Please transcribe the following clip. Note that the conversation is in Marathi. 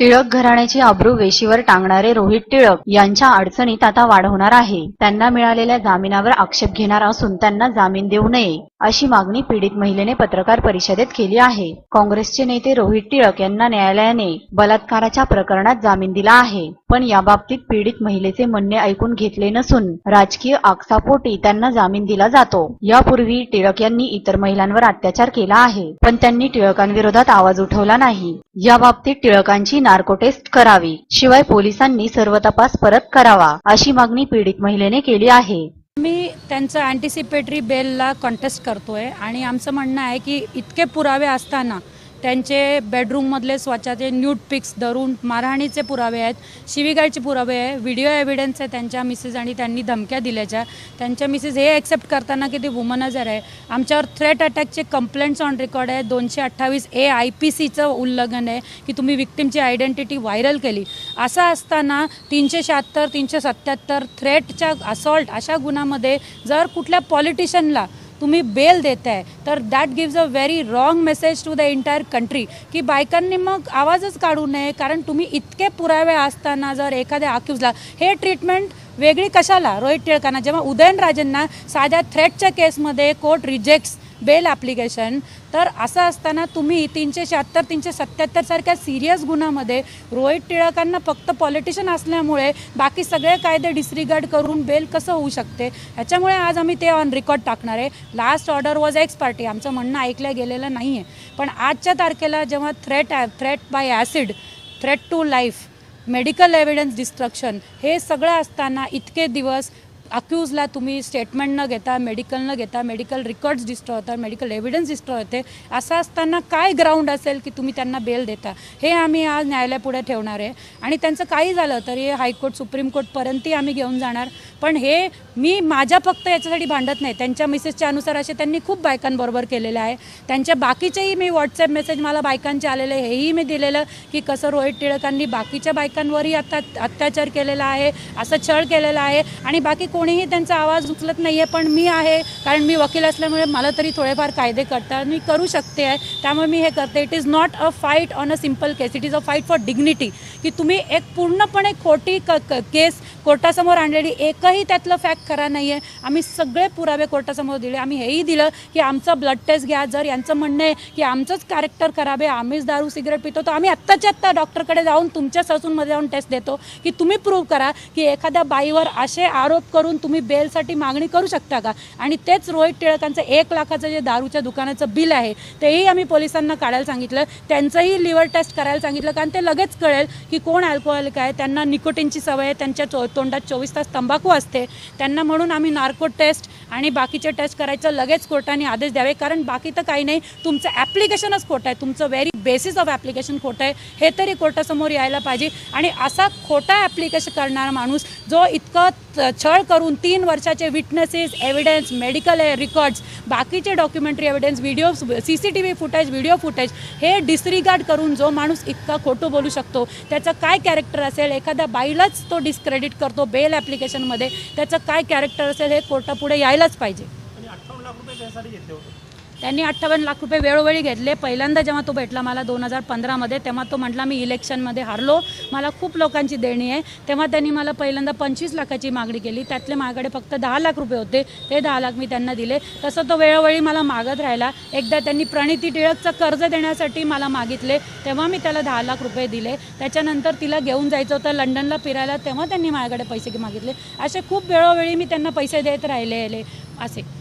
टिळक घराण्याची अब्रू वेशीवर टांगणारे रोहित टिळक यांच्या अडचणीत आता वाढ होणार आहे. त्यांना मिळालेल्या जामिनावर आक्षेप घेणार असून त्यांना जामीन देऊ नये अशी मागणी पीडित महिलेने पत्रकार परिषदेत केली आहे. काँग्रेसचे नेते रोहित टिळक यांना न्यायालयाने बलात्काराच्या प्रकरणात जामीन दिला आहे पण याबाबतीत पीडित महिलेचे म्हणणे ऐकून घेतले नसून राजकीय आकसापोटी त्यांना जामीन दिला जातो. यापूर्वी टिळक यांनी इतर महिलांवर अत्याचार केला आहे पण त्यांनी टिळकांविरोधात आवाज उठवला नाही. याबाबतीत टिळकांची नार्को टेस्ट करावी. शिवाय पोलिसांनी सर्व तपास परत करावा अशी मागणी पीडित महिलेने केली आहे. मी त्यांचं अँटिसिपेटरी बेलला कॉन्टेस्ट करतोय आणि आमचं म्हणणं आहे की इतके पुरावे असताना त्यांचे बेडरूममधले स्वतःचे न्यूड पिक्स धरून मारहाणीचे पुरावे आहेत शिवीगाळचे पुरावे आहे व्हिडिओ एव्हिडन्स आहे त्यांच्या मिसेस आणि त्यांनी धमक्या दिल्याच्या. त्यांच्या मिसेस हे ॲक्सेप्ट करताना की ते वुमनायझर आहे. आमच्यावर थ्रेट अटॅकचे कंप्लेंट्स ऑन रेकॉर्ड आहे. दोनशे अठ्ठावीस ए आय पी सीचं उल्लंघन आहे की तुम्ही विक्टिमची आयडेंटिटी व्हायरल केली. असं असताना तीनशे शहात्तर तीनशे सत्याहत्तर थ्रेटच्या असॉल्ट अशा गुन्ह्यामध्ये जर कुठल्या पॉलिटिशियनला तुम्ही बेल देत आहे तर that gives a very wrong message to the entire country की बायकांनी मग आवाजच काढू नये कारण तुम्ही इतके पुरावे असताना जर एखाद्या अक्यूजला हे ट्रीटमेंट वेगळी कशाला? रोहित टिळकांना. जेव्हा उदयनराजेंना साध्या थ्रेटच्या केसमध्ये कोर्ट रिजेक्ट्स बेल ॲप्लिकेशन. तर असं असताना तुम्ही तीनशे शहात्तर तीनशे सत्याहत्तर सारख्या सिरियस गुन्ह्यामध्ये रोहित टिळकांना फक्त पॉलिटिशियन असल्यामुळे बाकी सगळे कायदे डिसरिगार्ड करून बेल कसं होऊ शकते? ह्याच्यामुळे आज आम्ही ते ऑन रेकॉर्ड टाकणार आहे. Last order was ex parte आमचं म्हणणं ऐकलं गेलेलं नाही आहे पण आजच्या तारखेला जेव्हा threat threat by acid threat to life medical evidence destruction हे सगळं असताना इतके दिवस अक्यूजला तुम्ही स्टेटमेंट न घेता मेडिकल न घेता मेडिकल रेकॉर्ड्स डिस्ट्रॉय होतात मेडिकल एव्हिडन्स डिस्ट्रॉय होते. असं असताना काय ग्राउंड असेल की तुम्ही त्यांना बेल देता? हे आम्ही आज न्यायालयापुढे ठेवणार आहे. आणि त्यांचं काही झालं तरी हायकोर्ट सुप्रीम कोर्टपर्यंतही आम्ही घेऊन जाणार. पण हे मी माझ्या फक्त याच्यासाठी भांडत नाही. त्यांच्या मिसेसच्या अनुसार असे त्यांनी खूप बायकांबरोबर केलेले आहे. त्यांच्या बाकीचेही मी व्हॉट्सअप मेसेज मला बायकांचे आलेले हेही मी दिलेलं की कसं रोहित टिळकांनी बाकीच्या बायकांवरही आता अत्याचार केलेला आहे असं छळ केलेला आहे. आणि बाकी कोणीही त्यांचा आवाज उचलत नाही आहे पण मी आहे कारण मी वकील असल्यामुळे मला तरी थोडेफार कायदे करतात. मी करू शकते आहे त्यामुळे मी हे करते. It is not a fight on a simple case it is a fight for dignity की तुम्ही एक पूर्णपणे खोटी क क- केस कोर्टासमोर आणलेली एकही त्यातलं फॅक्ट खरा नाही आहे आम्ही सगळे पुरावे कोर्टासमोर दिले. आम्ही हेही दिलं की आमचं ब्लड टेस्ट घ्या. जर यांचं म्हणणं आहे की आमचंच कॅरेक्टर खराब आहे आम्हीच दारू सिगरेट पितो तर आम्ही आत्ताच्या आत्ता डॉक्टरकडे जाऊन तुमच्या ससूनमध्ये जाऊन टेस्ट देतो. की तुम्ही प्रूव्ह करा की एखाद्या बाईवर असे आरोप करून तुम्ही बेलसाठी मागणी करू शकता का? आणि तेच रोहित टिळकांचं एक लाखाचं जे दारूच्या दुकानाचं बिल आहे तेही आम्ही पोलिसांना काढायला सांगितलं. त्यांचंही लिव्हर टेस्ट करायला सांगितलं कारण ते लगेच कळेल की कोण अल्कोहोलिक आहे. त्यांना निकोटिनची सवय आहे त्यांच्या चो तोंडात चोवीस तास तंबाखू असते. त्यांना म्हणून आम्ही नार्को टेस्ट आणि बाकीचे टेस्ट करायचं लगेच कोर्टाने आदेश द्यावे. कारण बाकी तर काही नाही तुमचं ॲप्लिकेशनच खोटं आहे. तुमचं व्हेरी बेसिस ऑफ ॲप्लिकेशन खोटं आहे. हे तरी कोर्टासमोर यायला पाहिजे. आणि असा खोटा ॲप्लिकेशन करणारा माणूस जो इतकं छळ करून तीन वर्षाचे विटनेसेस एव्हिडन्स मेडिकल रेकॉर्ड्स बाकीचे documentary evidence video C C T V footage video footage हे डिसरिगार्ड करून जो माणूस इतका खोटं बोलू शकतो त्याचं काय कॅरेक्टर असेल एखाद्या बाईलाच तो डिस्क्रेडिट करतो बेल ॲप्लिकेशनमध्ये त्याचं काय कॅरेक्टर असेल हे कोर्टापुढे यायलाच पाहिजे. त्यांनी अठ्ठावन्न लाख रुपये वेळोवेळी घेतले. पहिल्यांदा जेव्हा तो भेटला मला दोन हजार पंधरामध्ये तेव्हा तो म्हटला मी इलेक्शनमध्ये हारलो. मला खूप लोकांची देणी आहे. तेव्हा त्यांनी मला पहिल्यांदा पंचवीस लाखाची मागणी केली. त्यातले माझ्याकडे फक्त दहा लाख रुपये होते. ते दहा लाख मी त्यांना दिले. तसं तो वेळोवेळी मला मागत राहिला. एकदा त्यांनी प्रणिती टिळकचं कर्ज देण्यासाठी मला मागितले. तेव्हा मी त्याला दहा लाख रुपये दिले. त्याच्यानंतर तिला घेऊन जायचं होतं लंडनला फिरायला. तेव्हा त्यांनी माझ्याकडे पैसे मागितले. असे खूप वेळोवेळी मी त्यांना पैसे देत राहिलेले असे.